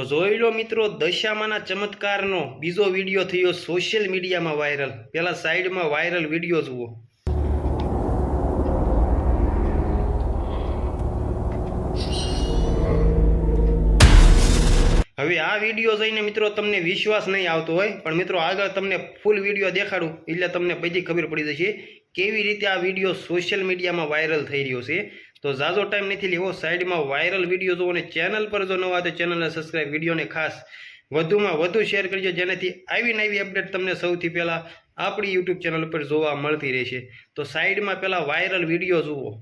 તો જોઈ લો મિત્રો, દશામાના ચમત્કારનો બીજો વીડિયો થયો સોશિયલ મીડિયામાં વાયરલ પેલા સાઈડમાં વાયરલ વીડિયો જુઓ. હવે આ વીડિયો જોઈને મિત્રો તમને વિશ્વાસ નહીં આવતો હોય, પણ મિત્રો આગળ તમને ફૂલ વીડિયો દેખાડું, એટલે તમને બધી ખબર પડી જશે કેવી રીતે આ વીડિયો સોશિયલ મીડિયામાં વાયરલ થઈ રહ્યો છે. તો ઝાઝો ટાઈમ નથી લેવો સાઈડમાં વાયરલ વીડિયો જોવો અને ચેનલ પર જો નવા તો ચેનલને સબસ્ક્રાઈબ વિડીયોને ખાસ વધુમાં વધુ શેર કરજો, જેનાથી આવી નવી અપડેટ તમને સૌથી પહેલાં આપણી યુટ્યુબ ચેનલ પર જોવા મળતી રહેશે. તો સાઈડમાં પહેલાં વાયરલ વીડિયો જુઓ.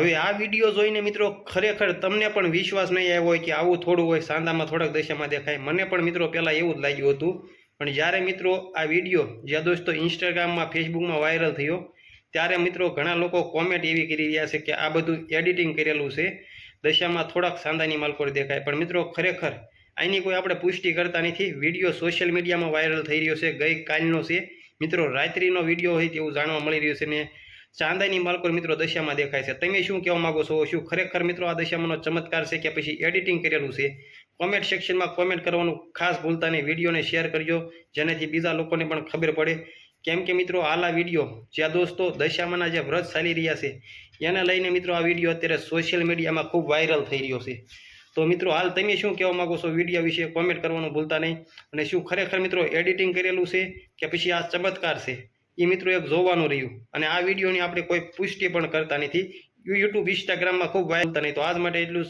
હવે આ વીડિયો જોઈને મિત્રો ખરેખર તમને પણ વિશ્વાસ નહીં આવ્યો હોય કે આવું થોડું હોય, સાંધામાં થોડાક દશામાં દેખાય. મને પણ મિત્રો પહેલાં એવું જ લાગ્યું હતું. પણ જ્યારે મિત્રો આ વીડિયો, જ્યાં દોસ્તો ઇન્સ્ટાગ્રામમાં ફેસબુકમાં વાયરલ થયો, ત્યારે મિત્રો ઘણા લોકો કોમેન્ટ એવી કરી રહ્યા છે કે આ બધું એડિટિંગ કરેલું છે. દશામાં થોડાક સાંદાની માલકોડ દેખાય. પણ મિત્રો ખરેખર આની કોઈ આપણે પુષ્ટિ કરતા નથી. વીડિયો સોશિયલ મીડિયામાં વાયરલ થઈ રહ્યો છે. ગઈ કાલનો છે. મિત્રો રાત્રિનો વીડિયો હોય તેવું જાણવા મળી રહ્યું છે ને ચાંદાની માલકોર મિત્રો દશામાં દેખાય છે. તમે શું કહેવા માંગો છો? શું ખરેખર મિત્રો આ દશામાંનો ચમત્કાર છે કે પછી એડિટિંગ કરેલું છે? કોમેન્ટ સેક્શનમાં કોમેન્ટ કરવાનું ખાસ ભૂલતા નહીં. વિડીયોને શેર કરજો, જેનાથી બીજા લોકોને પણ ખબર પડે. કેમ કે મિત્રો આલા વીડિયો, જ્યાં દોસ્તો દશામાંના જે વ્રત ચાલી રહ્યા છે, એને લઈને મિત્રો આ વીડિયો અત્યારે સોશિયલ મીડિયામાં ખૂબ વાયરલ થઈ રહ્યો છે. તો મિત્રો, હાલ તમે શું કહેવા માગો છો વીડિયો વિશે? કોમેન્ટ કરવાનું ભૂલતા નહીં. અને શું ખરેખર મિત્રો એડિટિંગ કરેલું છે કે પછી આ ચમત્કાર છે? એ મિત્રો એક જોવાનું રહ્યું. અને આ વિડીયોની આપણે કોઈ પુષ્ટિ પણ કરતા નથી. યુટ્યુબ, ઇન્સ્ટાગ્રામમાં ખૂબ વાયરલ નહીં. તો આજ માટે એટલું